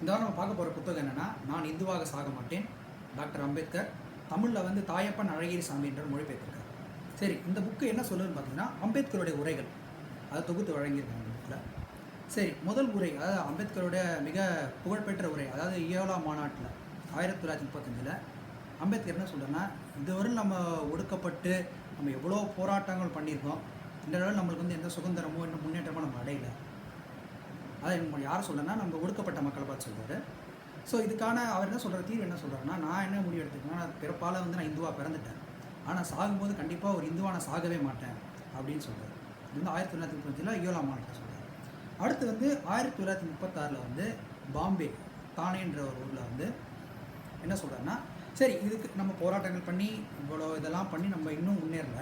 இந்த வாரம் நம்ம பார்க்க போகிற புத்தகம் என்னென்னா நான் இந்துவாக சாக மாட்டேன். டாக்டர் அம்பேத்கர் தமிழில் வந்து தாயப்பன் அழகிரி சாமி என்ற மொழிபெயர்த்திருக்கார். சரி இந்த புக்கு என்ன சொல்லுதுன்னு பார்த்தீங்கன்னா அம்பேத்கருடைய உரைகள். அதை தொகுத்து வழங்கியிருக்காங்க இந்த புக்கில். சரி முதல் உரை அதாவது அம்பேத்கருடைய மிக புகழ்பெற்ற உரை அதாவது இயோலா மாநாட்டில் ஆயிரத்தி தொள்ளாயிரத்தி முப்பத்தஞ்சில் அம்பேத்கர் என்ன சொல்கிறேன்னா இதுவரை நம்ம ஒடுக்கப்பட்டு நம்ம எவ்வளோ போராட்டங்கள் பண்ணியிருக்கோம். இந்த அளவில் நம்மளுக்கு வந்து எந்த சுதந்திரமோ இன்னும் முன்னேற்றமோ நம்ம அடையலை. அதை நம்ம யார் சொல்கிறேன்னா நம்ம ஒடுக்கப்பட்ட மக்களை பார்த்து சொல்கிறாரு ஸோ இதுக்கான அவர் என்ன சொல்கிற தீர்வு என்ன சொல்கிறாருன்னா நான் என்ன முடிவு எடுத்துக்கேன்னா நான் பிறப்பால் வந்து நான் இந்துவாக பிறந்துட்டேன். ஆனால் சாகும்போது கண்டிப்பாக ஒரு இந்துவாக நான் சாகவே மாட்டேன் அப்படின்னு சொல்கிறார் இது வந்து ஆயிரத்தி தொள்ளாயிரத்தி முப்பத்தஞ்சில் யோலா மாநிலத்தில் சொல்கிறார் அடுத்து வந்து ஆயிரத்தி தொள்ளாயிரத்தி முப்பத்தாறில் வந்து பாம்பே தானேன்ற ஒரு ஊரில் வந்து என்ன சொல்கிறாருன்னா சரி இதுக்கு நம்ம போராட்டங்கள் பண்ணி இவ்வளோ இதெல்லாம் பண்ணி நம்ம இன்னும் முன்னேறல.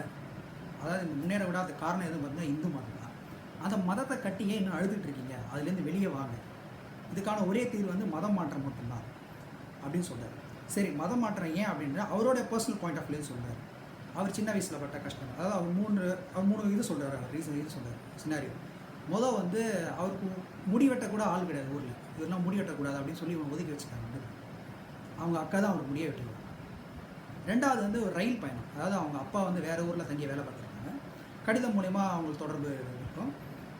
அதாவது முன்னேற விடாத காரணம் எதுவும் பார்த்தீங்கன்னா இந்து மதம். அந்த மதத்தை கட்டி ஏன் இன்னும் அழுதுட்டு இருக்கீங்க அதுலேருந்து வெளியே வாங்க. இதுக்கான ஒரே தீர்வு வந்து மதம் மாற்றம் மட்டும்தான் அப்படின்னு சொல்கிறார் சரி மதம் மாற்றம் ஏன் அப்படின்ற அவரோட பர்சனல் பாயிண்ட் ஆஃப் வியூ சொல்கிறார் அவர் சின்ன வயசில் பட்ட கஷ்டம் அதாவது அவர் மூணு அவர் மூணு இது சொல்கிறார் அவர் ரீசன் இது சொல்கிறார் சினாரியோ மொதல் வந்து அவருக்கு முடி வெட்டக்கூட கூட ஆள் கிடையாது ஊரில். இதெல்லாம் முடி வெட்டக்கூடாது அப்படின்னு சொல்லி இவங்க ஒதுக்கி வச்சுட்டாங்க அவங்க அக்கா தான் அவருக்கு முடிய வெட்டுவாங்க ரெண்டாவது வந்து ஒரு ரயில் பயணம். அதாவது அவங்க அப்பா வந்து வேறு ஊரில் தங்கி வேலை பார்த்துருக்காங்க கடிதம் மூலயமா அவங்களுக்கு தொடர்பு இருக்கும்.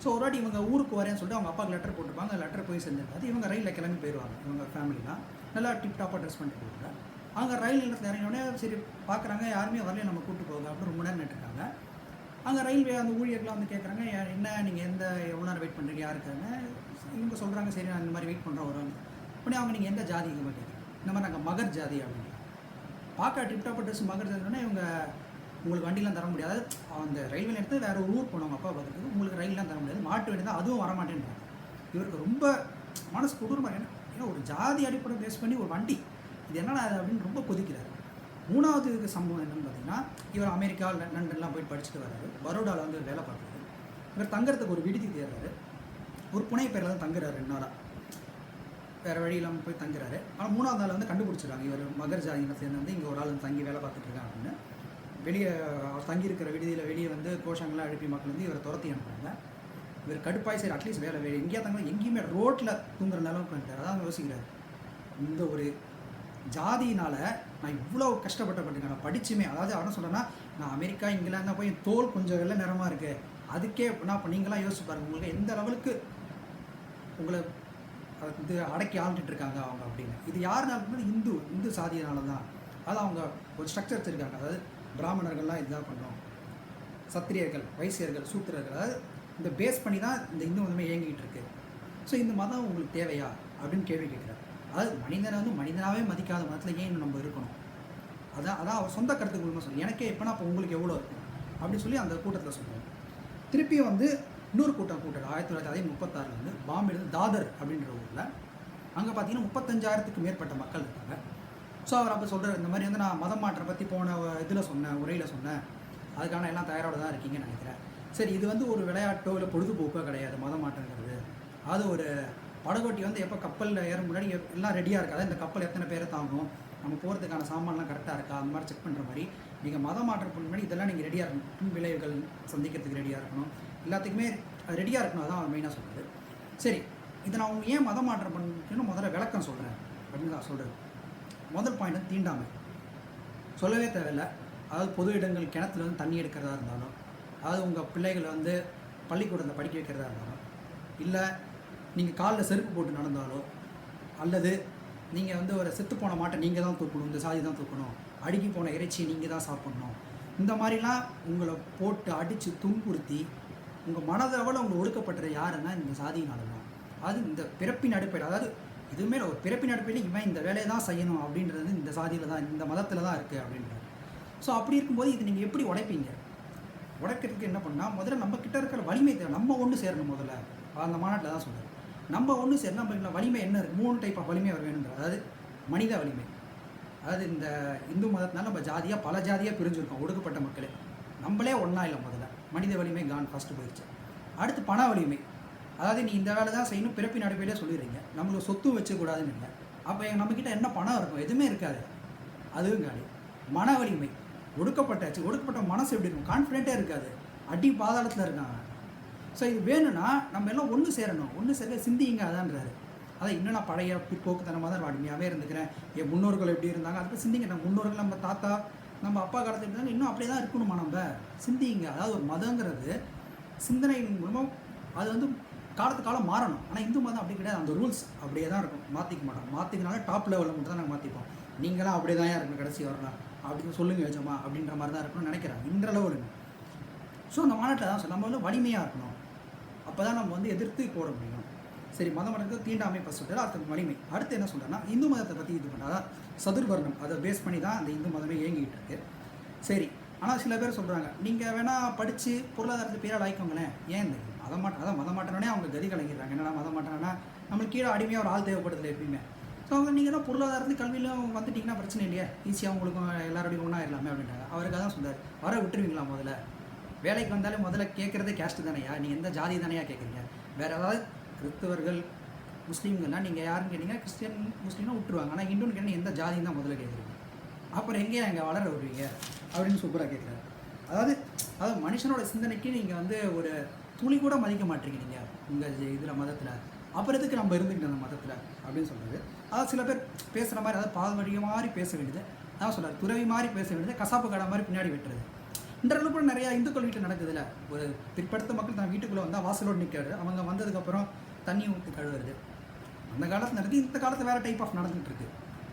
ஸோ ஒரு வாட்டி இவங்க ஊருக்கு வரேன்னு சொல்லிட்டு அவங்க அப்பாவுக்கு லெட்டர் போட்டிருப்பாங்க. லெட்டர் போய் செஞ்சிருக்காது இவங்க ரயிலில் கிளம்பி போயிடுவாங்க இவங்க ஃபேமிலிலாம் நல்லா டிப் டாப்பாக ட்ரெஸ் பண்ணிட்டு போவாங்க அங்கே ரயில் நிலையத்தில் இறங்கினோடனே சரி பார்க்குறாங்க யாருமே வரலையே நம்ம கூப்பிட்டு போங்க அப்படின்னு ரொம்ப நேரம் நின்றுருக்காங்க அங்கே ரயில்வே அந்த ஊழியர்கள்லாம் வந்து கேட்குறாங்க என்ன நீங்கள் எந்த எவ்வளோ நேரம் வெயிட் பண்ணுறீங்க யாருக்காங்க இவங்க சொல்கிறாங்க சரி நான் இந்த மாதிரி வெயிட் பண்ணுறோம் வருவாங்க உடனே அவங்க நீங்கள் எந்த ஜாதி இந்த மாதிரி இந்த மாதிரி நாங்கள் மகர் ஜாதி அப்படின்னு பார்க்க டிப்டாப் ட்ரெஸ் மகர் ஜாதினா இவங்க உங்களுக்கு வண்டிலாம் தர முடியாது. அந்த ரயில்வே நேரத்தில் வேறு ஒரு ஊர் போனவங்க அப்பா பார்க்குறதுக்கு உங்களுக்கு ரயில்லாம் தர முடியாது. மாட்டு வண்டி தான் அதுவும் வரமாட்டேன்றாங்க. இவருக்கு ரொம்ப மனசு கொடூரமாக என்ன ஏன்னா ஒரு ஜாதி அடிப்படை பேஸ் பண்ணி ஒரு வண்டி இது என்னடா அது அப்படின்னு ரொம்ப கொதிக்கிறார். மூணாவது சம்பவம் என்னன்னு பார்த்தீங்கன்னா இவர் அமெரிக்கா லண்டன்லாம் போய் படிச்சுட்டு வர்றாரு பரோடாவில் வந்து வேலை பார்க்குறாரு. இவர் தங்குறதுக்கு ஒரு விடுதி தேடுறாரு. ஒரு புனை பேரில் தான் தங்குறாரு ரெண்டு நாளாக வேறு வழி இல்லாமல் போய் தங்குறாரு. ஆனால் மூணாவது நாள் வந்து கண்டுபிடிச்சிடுறாங்க. இவர் மகர் ஜாதியினை சேர்ந்து வந்து இங்கே ஒரு ஆள் வந்து தங்கி வேலை பார்த்துட்டு இருக்காங்க அப்படின்னு. வெளியே தங்கியிருக்கிற விடுதியில் வெளியே வந்து கோஷங்கள்லாம் எழுப்பி மக்கள் வந்து இவரை துரத்தி அனுப்புறாங்க. இவர் கடுப்பாய் சரி அட்லீஸ்ட் வேலை வேலை. எங்கேயா தங்க எங்கேயுமே ரோட்டில் தூங்குற நிலவுக்கு வந்துட்டார். அதான் யோசிக்கிறார். இந்த ஒரு ஜாதியினால் நான் இவ்வளோ கஷ்டப்பட்டப்பட்டேங்க நான் படிச்சுமே அதாவது அவன சொல்கிறேன்னா நான் அமெரிக்கா இங்கிலாந்து போய் என் தோல் கொஞ்சம் வெள்ளை நிறமாக இருக்குது அதுக்கே நான் இப்போ நீங்களாம் யோசிச்சு பாருங்க உங்களுக்கு எந்த லெவலுக்கு உங்களை இது வந்து அடக்கி ஆழ்ந்துட்டு இருக்காங்க அவங்க அப்படின்னு. இது யாருனாலும் இந்து இந்து சாதியினால தான் அது அவங்க ஒரு ஸ்ட்ரக்சர் வச்சுருக்காங்க. அதாவது பிராமணர்கள்லாம் இதுதான் பண்ணோம் சத்திரியர்கள் வைசியர்கள் சூத்திரர்கள். அதாவது இந்த பேஸ் பண்ணி தான் இந்த இந்து மதமே இயங்கிக்கிட்டு இருக்கு. ஸோ இந்த மதம் உங்களுக்கு தேவையா? அப்படின்னு கேள்வி கேட்குறாரு. அதாவது மனிதனை வந்து மனிதனாகவே மதிக்காத மதத்தில் ஏன் நம்ம இருக்கணும்? அதான் அதான் அவர் சொந்த கருத்துக்கு மூலமாக சொல்லி எனக்கே எப்போனா அப்போ உங்களுக்கு எவ்வளோ இருக்கும் அப்படின்னு சொல்லி அந்த கூட்டத்தில் சொல்லுவாங்க திருப்பியும் வந்து இன்னொரு கூட்டம் கூட்டம் ஆயிரத்தி தொள்ளாயிரத்தி அதே முப்பத்தாறில் வந்து தாதர் அப்படின்ற ஊரில் அங்கே பார்த்தீங்கன்னா முப்பத்தஞ்சாயிரத்துக்கு மேற்பட்ட மக்கள் இருக்காங்க. ஸோ அவர் அப்போ சொல்கிறார் இந்த மாதிரி வந்து நான் மதம் மாற்றம் பற்றி போன இதில் சொன்னேன் உரையில் சொன்னேன். அதுக்கான எல்லாம் தயாரோட தான் இருக்கீங்கன்னு நினைக்கிறேன். சரி இது வந்து ஒரு விளையாட்டோ இல்லை பொழுதுபோக்கோ கிடையாது மதம் மாற்றங்கிறது. அது ஒரு படகோட்டி வந்து எப்போ கப்பலில் ஏற முன்னாடி எல்லாம் ரெடியாக இருக்காது? இந்த கப்பல் எத்தனை பேரை தாங்கும்? நம்ம போகிறதுக்கான சாமான்லாம் கரெக்டாக இருக்கா? அந்த மாதிரி செக் பண்ணுற மாதிரி. நீங்கள் மதம் மாற்றம் பண்ண முன்னாடி இதெல்லாம் நீங்கள் ரெடியாக இருக்கணும். பின் விளைவுகள் சந்திக்கிறதுக்கு ரெடியாக இருக்கணும். எல்லாத்துக்குமே அது ரெடியாக இருக்கணும். அதான் அவர் மெயினாக சொல்கிறது சரி இதை நான் அவங்க ஏன் மதம் மாற்றம் பண்ணணும்னு முதல்ல விளக்கம் சொல்கிறேன் அப்படின்னு நான் சொல்கிறேன் முதல் பாயிண்ட் தீண்டாமை. சொல்லவே தேவையில்லை. அதாவது பொது இடங்கள் கிணத்துல வந்து தண்ணி எடுக்கிறதா இருந்தாலும் அதாவது உங்கள் பிள்ளைகளை வந்து பள்ளிக்கூடத்தில் படிக்க வைக்கிறதா இருந்தாலும் இல்லை நீங்கள் காலில் செருப்பு போட்டு நடந்தாலோ அல்லது நீங்கள் வந்து ஒரு செத்து போன மாட்டை நீங்கள் தான் தூக்கணும் இந்த சாதி தான் தூக்கணும் அடுக்கி போன இறைச்சியை நீங்கள் தான் சாப்பிடணும் இந்த மாதிரிலாம் உங்களை போட்டு அடித்து துன்புறுத்தி உங்கள் மனதளவில் உங்களை ஒடுக்கப்பட்டது யாருன்னா இந்த சாதியினால தான் அது இந்த பிறப்பின் அடிப்படை அதாவது இதுவுமே ஒரு பிறப்பின் அடிப்படையில் இவன் இந்த வேலையை தான் செய்யணும் அப்படின்றது இந்த சாதியில் தான் இந்த மதத்தில் தான் இருக்குது அப்படின்றது ஸோ அப்படி இருக்கும்போது இது நீங்கள் எப்படி உடைப்பீங்க? உடைக்கிறதுக்கு என்ன பண்ணால் முதல்ல நம்ம கிட்ட இருக்கிற வலிமை தேவை. நம்ம ஒன்று சேரணும் முதல்ல. அந்த மாநாட்டில் தான் சொல்கிறேன் நம்ம ஒன்று சேரணும் நம்ம வலிமை என்ன இருக்குது மூணு டைப் ஆஃப் வலிமை அவர் வேணுன்ற அதாவது மனித வலிமை. அதாவது இந்த இந்து மதத்தினால நம்ம ஜாதியாக பல ஜாதியாக பிரிஞ்சிருக்கோம் ஒடுக்கப்பட்ட மக்களே. நம்மளே ஒன்றா இல்லை முதல்ல. மனித வலிமை கான் ஃபஸ்ட்டு போயிடுச்சு. அடுத்து பண வலிமை. அதாவது நீ இந்த வேலை தான் செய்யணும் பிறப்பின் அடிப்படையிலே சொல்லிடுறீங்க. நம்மளுக்கு சொத்தும் வச்சக்கூடாதுன்னு இல்லை. அப்போ நம்மக்கிட்ட என்ன பணம் இருக்கும்? எதுவுமே இருக்காது. அதுவும் காலி. மன வலிமை. ஒடுக்கப்பட்டாச்சு. ஒடுக்கப்பட்ட மனசு எப்படி இருக்கும்? கான்ஃபிடென்ட்டே இருக்காது. அடி பாதாளத்தில் இருக்காங்க ஸோ இது வேணும்னா நம்ம எல்லாம் ஒன்று சேரணும். ஒன்று சேர சிந்திங்க அதான்றாரு. அதான் இன்னும் நான் பழைய பிற்போக்குத்தனமாக தான் அடிமையாகவே இருந்துக்கிறேன். என் முன்னோர்கள் எப்படி இருந்தாங்க? அதுக்கு சிந்திங்க. நம்ம முன்னோர்கள் நம்ம தாத்தா நம்ம அப்பா காலத்தில் இருந்தாங்க? இன்னும் அப்படியே தான் இருக்கணுமா நம்ம? சிந்திங்க அதாவது ஒரு மதங்கிறது சிந்தனை மூலமாக அது வந்து காலத்து காலம் மாறணும். ஆனால் இந்து மதம் அப்படி கிடையாது. அந்த ரூல்ஸ் அப்படியே தான் இருக்கும். மாற்றிக்க மாட்டோம். மாற்றிக்கனால டாப் லெவலில் மட்டும் தான் நாங்கள் மாற்றிப்போம் நீங்களாம் அப்படியே தான் இருக்கணும் கடைசி வரலாம். அப்படின்னு சொல்லுங்க வச்சோமா அப்படின்ற மாதிரி தான் இருக்கணும்னு நினைக்கிறேன். இன்றளவு ஸோ அந்த மாநாட்டில் தான் நம்ம வந்து வலிமையாக இருக்கணும். அப்போ தான் நம்ம வந்து எதிர்த்து போட முடியும். சரி மதம் மடங்கு தீண்டாமை ஃபஸ்ட் சொல்கிறார் அடுத்து வலிமை. அடுத்து என்ன சொல்கிறேன்னா இந்து மதத்தை பற்றி இது பண்ணாதான் சதுர்வர்ணம் அதை பேஸ் பண்ணி தான் அந்த இந்து மதமே இயங்கிட்டு இருக்கு. சரி ஆனால் சில பேர் சொல்கிறாங்க நீங்கள் வேணால் படித்து பொருளாதாரத்தை பேரால் ஆயிக்கோங்களேன் ஏன் இந்த மதம் மாட்ட அதான் மதம் மாட்டனே அவங்க கதி கலங்கிடுறாங்க. என்னடா மதம் மாட்டனா நம்மளுக்கு கீழே அடிமையாக ஒரு ஆள் தேவைப்படுதுல எப்பயுமே. ஸோ அவங்க நீங்கள் தான் பொருளாதாரத்து கல்வியிலும் வந்துட்டிங்கன்னா பிரச்சனை இல்லையா. ஈஸியாக உங்களுக்கும் எல்லாரோடையும் ஒன்றா இல்லாமல் அப்படின்றாங்க. அவருக்காக தான் சொன்னார் வர விட்டுருவீங்களா முதல்ல? வேலைக்கு வந்தாலே முதல்ல கேட்குறதே கேஸ்ட் தானையா? நீ எந்த ஜாதி தானையா கேட்குறீங்க வேறு ஏதாவது கிறிஸ்தவர்கள் முஸ்லீம்கள்லாம் நீங்கள் யாருன்னு கேட்டீங்க கிறிஸ்டியன் முஸ்லீம்னா விட்டுருவாங்க. ஆனால் இந்துன்னு கேட்டால் எந்த ஜாதின்னு தான் முதல்ல கேட்குறீங்க அப்புறம் எங்கேயா அங்கே வளர விடுவீங்க அப்படின்னு சூப்பராக கேட்குறாரு அதாவது அதாவது மனுஷனோட சிந்தனைக்கு நீங்கள் வந்து ஒரு துளி கூட மதிக்க மாட்டேங்கிறீங்க. உங்கள் இதில் மதத்தில். அப்புறம் எதுக்கு நம்ம இருந்துக்கிட்டு அந்த மதத்தில்? அப்படின்னு சொல்கிறது அதாவது சில பேர் பேசுகிற மாதிரி அதாவது பால்வடிய மாதிரி பேச வேண்டியது. அதான் சொல்கிறார் துறவி மாதிரி பேச வேண்டியது. கசாப்பு கடை மாதிரி பின்னாடி வெட்டுறது. இன்றளவு கூட நிறையா இந்துக்கள் வீட்டில் நடக்குதுல்ல. ஒரு பிற்படுத்த மக்கள் தான் வீட்டுக்குள்ளே வந்தால் வாசலோடு நிற்காரு அவங்க வந்ததுக்கப்புறம் தண்ணி ஊற்றி கழுவுறது. அந்த காலத்தில் நடக்குது இந்த காலத்தில் வேறு டைப் ஆஃப் நடந்துகிட்டு இருக்கு.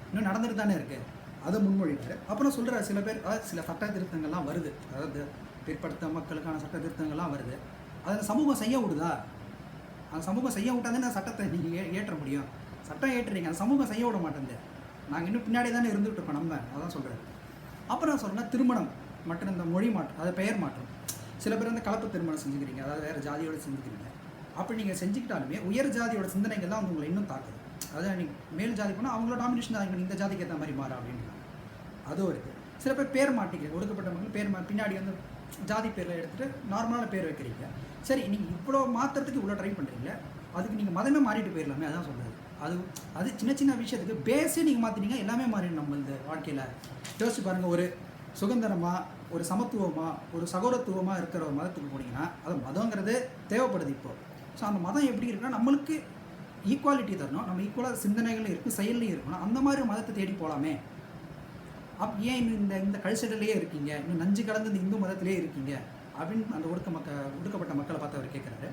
இன்னும் நடந்துட்டு தானே இருக்குது அதை முன்மொழிவார் அப்புறம் சொல்கிறார் சில பேர் அதாவது சில சட்ட திருத்தங்கள்லாம் வருது. அதாவது பிற்படுத்த மக்களுக்கான சட்ட திருத்தங்கள்லாம் வருது. அதை சமூகம் செய்ய விடுதா? அந்த சமூகம் செய்ய விட்டாதானே சட்டத்தை நீங்கள் ஏ ஏற்ற முடியும். சட்டம் ஏற்றுறீங்க அந்த சமூகம் செய்ய விட மாட்டேங்குது. நாங்கள் இன்னும் பின்னாடி தானே இருந்துகிட்டு இருக்கோம் நம்ம. அதான் சொல்கிறேன் அப்புறம் நான் சொல்கிறேன்னா திருமணம் மற்றும் இந்த மொழி மாற்றம் அதை பெயர் மாற்றம். சில பேர் வந்து கலப்பு திருமணம் செஞ்சுக்கிறீங்க அதாவது வேறு ஜாதியோட செஞ்சுக்கிறீங்க. அப்படி நீங்கள் செஞ்சுக்கிட்டாலுமே உயர் ஜாதியோட சிந்தனைகள் தான் வந்து உங்களை இன்னும் தாக்குது. அதாவது நீங்கள் மேல் ஜாதி போனால் அவங்களோட டாமினேஷன் தான் இந்த ஜாதிக்கு ஏற்ற மாதிரி மாறும் அப்படின்றாங்க. அதுவும் இருக்குது சில பேர் பேர் மாட்டிக்கிறேன் ஒடுக்கப்பட்ட மக்கள் பேர் மா பின்னாடி வந்து ஜாதி பேரில் எடுத்துகிட்டு நார்மலான பேர் வைக்கிறீங்க. சரி நீங்கள் இவ்வளோ மாற்றுறதுக்கு இவ்வளோ ட்ரை பண்ணுறீங்க அதுக்கு நீங்கள் மதமே மாறிட்டு போயிடலாமே அதான் சொல்கிறது அது அது சின்ன சின்ன விஷயத்துக்கு பேஸே நீங்கள் மாற்றினீங்க எல்லாமே மாறிடும் நம்ம இந்த வாழ்க்கையில். யோசிச்சு பாருங்கள் ஒரு சுதந்திரமாக ஒரு சமத்துவமாக ஒரு சகோதரத்துவமாக இருக்கிற ஒரு மதத்துக்கு போனீங்கன்னா அது மதங்கிறது தேவைப்படுது இப்போது ஸோ அந்த மதம் எப்படி இருக்குன்னா நம்மளுக்கு ஈக்குவாலிட்டி தரணும் நம்ம ஈக்குவலாக சிந்தனைகள் இருக்கும் செயல்லையும் இருக்கணும் அந்த மாதிரி மதத்தை தேடி போகலாமே அப் ஏன் இன்னும் இந்த இந்த கழிச்சடலையே இருக்கீங்க? இன்னும் நஞ்சு கலந்து இந்த இந்து மதத்திலே இருக்கீங்க? அப்படின்னு அந்த ஒடுக்க மக்க ஒடுக்கப்பட்ட மக்களை பார்த்து அவர் கேட்குறாரு.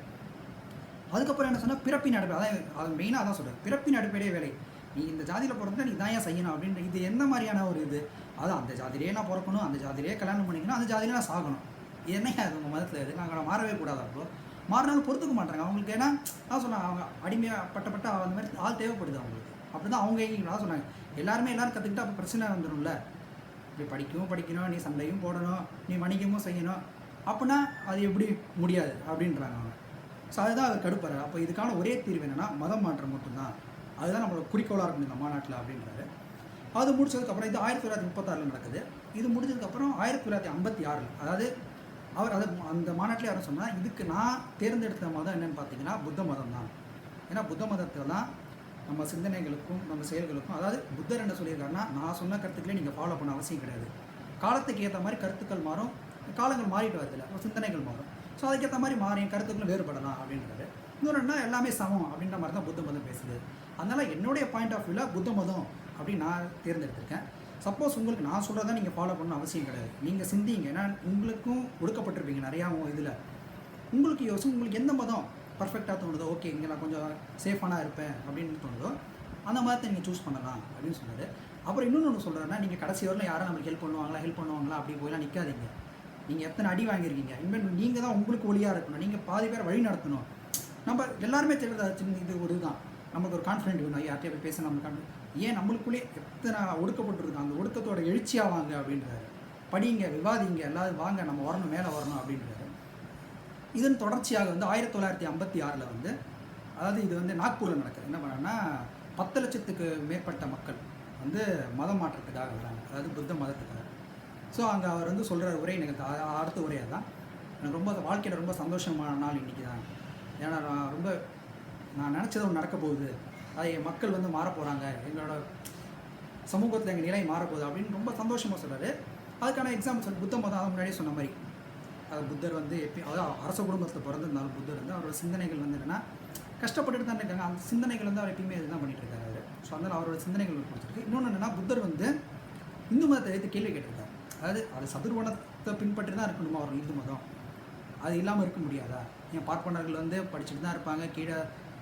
அதுக்கப்புறம் என்ன சொன்னால் பிறப்பின் அடிப்படை அதான் அது மெயினாக அதான் சொல்கிறார் பிறப்பின் அடிப்படையே வேலை. நீ இந்த ஜாதியில் பிறந்தா நீ தான் ஏன் செய்யணும் அப்படின்ற இது எந்த மாதிரியான ஒரு இது? அதான் அந்த ஜாதியிலே நான் பிறக்கணும் அந்த ஜாதியிலே கல்யாணம் பண்ணிக்கணும் அந்த ஜாதியிலே நான் சாகணும். என்னையா அது உங்கள் மதத்தில் இது? நாங்கள் மாறவே கூடாது அப்போ மாறினாலும் பொறுத்துக்க மாட்டாங்க. அவங்களுக்கு ஏன்னா நான் சொன்னாங்க அவங்க அடிமையாக பட்டப்பட்ட அந்த மாதிரி ஆள் தேவைப்படுது அவங்களுக்கு. அப்படி தான் அவங்க நான் சொன்னாங்க. எல்லாருமே எல்லாரும் கற்றுக்கிட்டா அப்போ பிரச்சனை வந்துடும்ல இப்படி படிக்கவும் படிக்கணும் நீ சண்டையும் போடணும் நீ வணிகமும் செய்யணும். அப்படின்னா அது எப்படி முடியாது அப்படின்றாங்க அவங்க. ஸோ அதுதான் அவர் கடுப்பாரு அப்போ இதுக்கான ஒரே தீர்வு என்னென்னா மதம் மாற்றம் மட்டும்தான். அதுதான் நம்மளோட குறிக்கோளாக இருக்கும் இந்த மாநாட்டில் அப்படின்றாரு. அது முடிச்சதுக்கப்புறம் இது ஆயிரத்தி தொள்ளாயிரத்தி முப்பத்தாறில் நடக்குது. இது முடிஞ்சதுக்கப்புறம் ஆயிரத்தி தொள்ளாயிரத்தி ஐம்பத்தி ஆறில் அதாவது அவர் அது அந்த மாநாட்டில் யாரும் சொன்னால் இதுக்கு நான் தேர்ந்தெடுத்த மதம் என்னென்னு பார்த்தீங்கன்னா புத்த மதம் தான் ஏன்னா புத்த மதத்தில் தான் நம்ம சிந்தனைகளுக்கும் நம்ம செயல்களுக்கும் அதாவது புத்தர் என்ன சொல்லியிருக்காருன்னா நான் சொன்ன கருத்துக்களே நீங்கள் ஃபாலோ பண்ண அவசியம் கிடையாது. காலத்துக்கு ஏற்ற மாதிரி கருத்துக்கள் மாறும் காலங்கள் மாறிட்டு வருதுல்ல சிந்தனைகள் மாறும். ஸோ அதுக்கேற்ற மாதிரி மாறி என் கருத்துக்களும் வேறுபடலாம் அப்படின்றது. இன்னொன்னா எல்லாமே சமம் அப்படின்ற மாதிரி தான் புத்த மதம் பேசுது. அதனால் என்னுடைய பாயிண்ட் ஆஃப் வியூவில் புத்த மதம் அப்படின்னு நான் தேர்ந்தெடுத்திருக்கேன். சப்போஸ் உங்களுக்கு நான் சொல்கிறத நீங்கள் ஃபாலோ பண்ணணும் அவசியம் கிடையாது. நீங்கள் சிந்திங்க. ஏன்னா உங்களுக்கும் ஒடுக்கப்பட்டிருப்பீங்க நிறையா இதில். உங்களுக்கு யோசிச்சு உங்களுக்கு எந்த மதம் பர்ஃபெக்டாக தோணுதோ ஓகே இங்கே நான் கொஞ்சம் சேஃபானாக இருப்பேன் அப்படின்னு தோணுதோ அந்த மதத்தை நீங்கள் சூஸ் பண்ணலாம் அப்படின்னு சொன்னார். அப்புறம் இன்னொன்று ஒன்று சொல்கிறேன்னா நீங்கள் கடைசி வரலாம் யாரும் நம்மளுக்கு ஹெல்ப் பண்ணுவாங்களா ஹெல்ப் பண்ணுவாங்களா அப்படி போயெல்லாம் நிற்காதீங்க நீங்கள் எத்தனை அடி வாங்கியிருக்கீங்க? இனிமேல் நீங்கள் தான் உங்களுக்கு ஒளியாக இருக்கணும். நீங்கள் பாதி பேர் வழி நடத்தணும். நம்ம எல்லாருமே தெரியுது சின்ன இது ஒரு இதுதான். நமக்கு ஒரு கான்ஃபிடென்ட் வேணும். யார்கிட்டயே போய் பேச நம்மளுக்கு ஏன் நம்மளுக்குள்ளே எத்தனை ஒடுக்கப்பட்டிருக்கோம் அந்த ஒடுக்கத்தோட எழுச்சியாக வாங்க அப்படின்றாரு. படிங்க விவாதிங்க எல்லாரும் வாங்க நம்ம வரணும் மேலே வரணும் அப்படின்றாரு. இதன் தொடர்ச்சியாக வந்து ஆயிரத்தி தொள்ளாயிரத்தி ஐம்பத்தி ஆறில் வந்து அதாவது இது வந்து நாக்பூரில் நடக்குது. என்ன பண்ணாங்கன்னா பத்து லட்சத்துக்கு மேற்பட்ட மக்கள் வந்து மதம் மாற்றத்துக்காக வராங்க. அதாவது புத்த மதத்துக்காக. ஸோ அங்கே அவர் வந்து சொல்கிற உரை எனக்கு அடுத்த உரையாக தான். எனக்கு ரொம்ப வாழ்க்கையில் ரொம்ப சந்தோஷமான நாள் இன்றைக்கி தான். ஏன்னா நான் ரொம்ப நான் நினச்சது ஒன்று நடக்க போகுது. அதை என் மக்கள் வந்து மாறப்போகிறாங்க எங்களோட சமூகத்தில் எங்கள் நிலை மாறப்போகுது அப்படின்னு ரொம்ப சந்தோஷமாக சொல்றாரு. அதுக்கான எக்ஸாம்பிள் புத்த மதம் முன்னாடியே சொன்ன மாதிரி. அது புத்தர் வந்து எப்பயும் அதாவது அரச குடும்பத்தில் பிறந்திருந்தாலும் புத்தர் வந்து அவரோட சிந்தனைகள் வந்து என்னென்னா கஷ்டப்பட்டுட்டு தான் இருக்காங்க. அந்த சிந்தனைகள் வந்து அவர் எப்பயுமே இதுதான் பண்ணிட்டு இருக்காரு அவர். ஸோ அதனால் அவரோட சிந்தனைகள் கொடுத்துருக்கு இன்னொன்று என்னென்னா புத்தர் வந்து இந்து மதத்தை எடுத்து கேள்வி கேட்டிருக்காரு. அதாவது அது சதுர்வனத்தை பின்பற்றி தான் இருக்கணுமா அவர் இந்து மதம்? அது இல்லாமல் இருக்க முடியாதா? என் பார்ப்பனர்கள் வந்து படிச்சுட்டு தான் இருப்பாங்க கீழே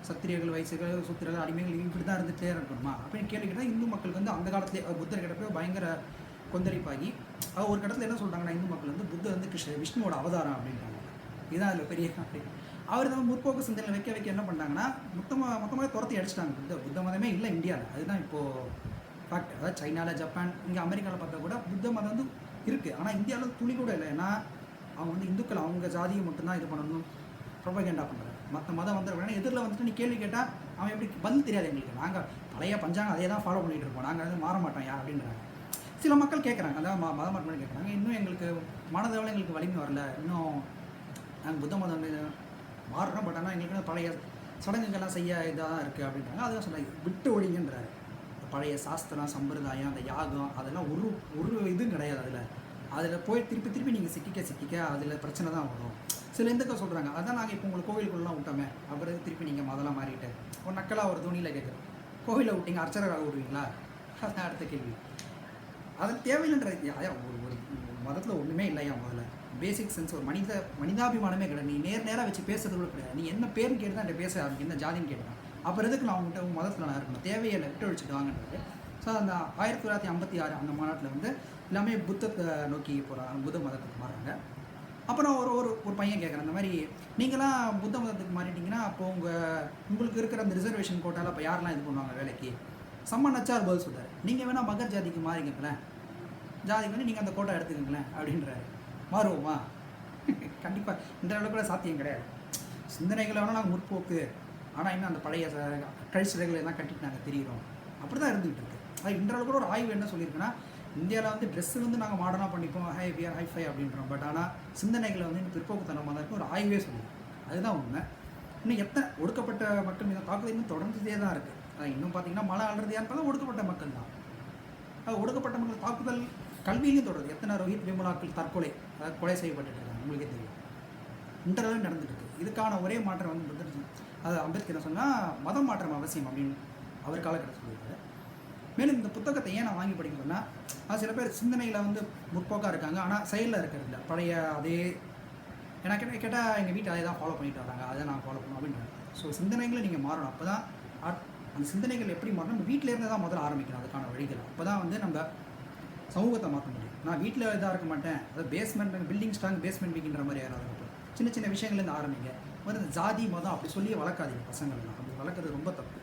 சத்திரியர்கள் வயசுகள் சூத்திரர்கள் அடிமைகள் இப்படி தான் இருந்துகிட்டே இருக்கணுமா? அப்படின்னு கேள்வி கேட்டால் இந்து மக்களுக்கு வந்து அந்த காலத்திலே புத்தர் கிட்ட பயங்கர கொந்தளிப்பாகி அவர் ஒரு கட்டத்தில் என்ன சொல்கிறாங்கன்னா இந்து மக்கள் வந்து புத்தர் வந்து கிருஷ்ண விஷ்ணுவோட அவதாரம் அப்படின்றாங்க. இதுதான் அதில் பெரிய அப்படி அவர் தான் முற்போக்கு சிந்தனை வைக்க வைக்க என்ன பண்ணாங்கன்னா மொத்தமாக மொத்தமாக துரத்தி அடிச்சிட்டாங்க புத்த. புத்த மதமே இல்லை இந்தியாவில் அதுதான் இப்போது ஃபேக்ட் அதாவது சைனாவில் ஜப்பான் இங்கே அமெரிக்காவில் பார்த்தா கூட புத்த மதம் வந்து இருக்குது ஆனால் இந்தியாவில் துளி கூட இல்லை. ஏன்னா அவங்க வந்து இந்துக்கள் அவங்க ஜாதியை மட்டும்தான் இது பண்ணணும் ப்ரொபகேண்டா பண்ணுறாங்க மற்ற மதம் வந்துருக்கா எதிரில் வந்துட்டு நீ கேள்வி கேட்டால் அவன் எப்படி பதில் தெரியாது எங்களுக்கு. நாங்கள் பழைய பஞ்சாங்க அதே தான் ஃபாலோ பண்ணிகிட்டு இருப்போம் நாங்கள் வந்து மாற மாட்டோம் யார் அப்படின்றாங்க. சில மக்கள் கேட்குறாங்க அதான் ம- மத கேட்குறாங்க இன்னும் எங்களுக்கு மனதளவில் எங்களுக்கு வலிமை வரல. இன்னும் நாங்கள் புத்த மதம் மாறுறோம். பட் ஆனால் எங்களுக்கு பழைய சடங்குகள்லாம் செய்ய இதாக தான் இருக்குது அப்படின்றாங்க. அதுதான் சொன்னாங்க விட்டு ஒழிங்கன்றாரு. பழைய சாஸ்திரம் சம்பிரதாயம் அந்த யாகம் அதெல்லாம் ஒரு ஒரு இதுவும் கிடையாது அதில். அதில் போய் திருப்பி திருப்பி நீங்கள் சிக்கிக்க சிக்கிக்க அதில் பிரச்சனை தான் வரும். சில இந்துக்கள் சொல்கிறாங்க அதான் நாங்கள் இப்போ உங்களுக்கு கோவிலுக்குள்ளலாம் விட்டோமே. அப்புறம் திருப்பி நீங்கள் முதல்ல மாறிட்டு ஒரு நக்கலாக ஒரு துணியில் கேட்குறோம் கோவிலில் விட்டீங்க. அர்ச்சகராக விடுவீங்களா? அதான் அடுத்த கேள்வி. அது தேவையில்லைன்ற ஐயா ஒரு ஒரு மதத்தில் ஒன்றுமே இல்லையா முதல்ல? பேசிக் சென்ஸ் ஒரு மனித மனிதாபிமானமே கிடையாது. நீ நேர் நேராக வச்சு பேசுறது கூட கிடையாது. நீ என்ன பேருன்னு கேட்டு தான் என்கிட்ட பேச ஆரம்பிக்கும் என்ன ஜாதின்னு கேட்டான் அப்புறம் எதுக்கு நான் உங்கள்கிட்ட உங்கள் மதத்தில் நான் இருக்கணும்? தேவையில்லை விட்டு வச்சுட்டு வாங்கன்றது. ஸோ அந்த ஆயிரத்தி தொள்ளாயிரத்தி ஐம்பத்தி ஆறு அந்த மாநாட்டில் வந்து எல்லாமே புத்தத்தை நோக்கி போகிறாங்க புத்த மதத்துக்கு மாறாங்க அப்புறம் ஒரு ஒரு ஒரு பையன் கேட்குறேன் அந்த மாதிரி நீங்களாம் புத்த மதத்துக்கு மாறிட்டீங்கன்னா அப்போ உங்கள் உங்களுக்கு இருக்கிற அந்த ரிசர்வேஷன் கோட்டால் இப்போ யாரெல்லாம் இது பண்ணுவாங்க வேலைக்கு? செம்ம நச்சார் பதில் சொல்கிறார் நீங்கள் வேணால் மகர் ஜாதிக்கு மாறிக்கங்களேன் ஜாதிக்கு வந்து நீங்கள் அந்த கோட்டை எடுத்துக்கங்களேன் அப்படின்றாரு. மாறுவோமா? கண்டிப்பாக இந்த அளவுக்கு கூட சாத்தியம் கிடையாது. சிந்தனைகளை வேணால் நாங்கள் முற்போக்கு. ஆனால் இன்னும் அந்த பழைய ச- தான் கட்டிட்டு நாங்கள் தெரிகிறோம் அப்படி தான் இருந்துகிட்டு இருக்கு. அது இன்றளவு கூட ஒரு ஆய்வு என்ன சொல்லியிருக்குன்னா இந்தியாவில் வந்து ட்ரெஸ்ஸு வந்து நாங்கள் மாடர்னாக பண்ணிப்போம். ஹை வியர் ஹைஃபை அப்படின்றோம். பட் ஆனால் சிந்தனைகளை வந்து இன்னும் பிற்போக்குத்தனமாக தான் இருக்கும் ஒரு ஆய்வே சொல்லுவோம் அதுதான் உண்மை. இன்னும் எத்தனை ஒடுக்கப்பட்ட மக்கள் மீது தாக்குதல் இன்னும் தொடர்ந்துட்டே தான் இருக்குது இன்னும் பார்த்தீங்கன்னா மழை அல்றது யாருன்னு பார்த்தா ஒடுக்கப்பட்ட மக்கள் தான். அது ஒடுக்கப்பட்ட மக்கள் தாக்குதல் கல்வியிலையும் தொடருது. எத்தனை ரோஹித் விமலாக்கள் தற்கொலை அதாவது கொலை செய்யப்பட்டுட்டு இருக்காங்க உங்களுக்கே தெரியும். இன்டர்வல் நடந்துட்டு இருக்கு. இதுக்கான ஒரே மாற்றம் வந்து வந்துருச்சு. அது அம்பேத்கர் என்ன சொன்னால் மதம் மாற்றம் அவசியம் அப்படின்னு அவர் காலகட்டத்தில் சொல்லியிருக்காரு. மேலும் இந்த புத்தகத்தை ஏன் நான் வாங்கி படிக்கிறேன்னா அது சில பேர் சிந்தனையில் வந்து முற்போக்காக இருக்காங்க. ஆனால் செயலில் இருக்கிறது இல்லை. பழைய அதே எனக்கு கேட்டால் கேட்டால் எங்கள் வீட்டை அதே தான் ஃபாலோ பண்ணிட்டு வராங்க. அதை நான் ஃபாலோ பண்ணுவோம் அப்படின்றாங்க ஸோ சிந்தனைகளை நீங்கள் மாறணும். அப்போ தான் அந்த சிந்தனைகள் எப்படி மாறணும்? நம்ம வீட்டில் தான் முதல்ல ஆரம்பிக்கணும் அதுக்கான வழிகள். அப்போ தான் வந்து நம்ம சமூகத்தை மாற்ற முடியும். நான் வீட்டில் இதாக இருக்க மாட்டேன். அதாவது பேஸ்மெண்ட் பில்டிங் ஸ்ட்ராங் பேஸ்மெண்ட் வீக்கின்ற மாதிரி யாராவது இருக்கட்டும் சின்ன சின்ன விஷயங்கள்லேருந்து ஆரம்பிங்க. முதல்ல ஜாதி மதம் அப்படி சொல்லி வளர்க்காதீங்க பசங்கள்லாம். அப்படி வளர்க்குறது ரொம்ப தப்பு.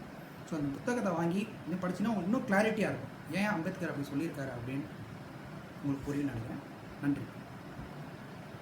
ஸோ அந்த புத்தகத்தை வாங்கி இன்னும் படிச்சுன்னா உங்களுக்கு இன்னும் கிளாரிட்டியாக இருக்கும். ஏன் அம்பேத்கர் அப்படி சொல்லியிருக்காரு அப்படின்னு உங்களுக்கு புரியும் நினைக்கிறேன். நன்றி.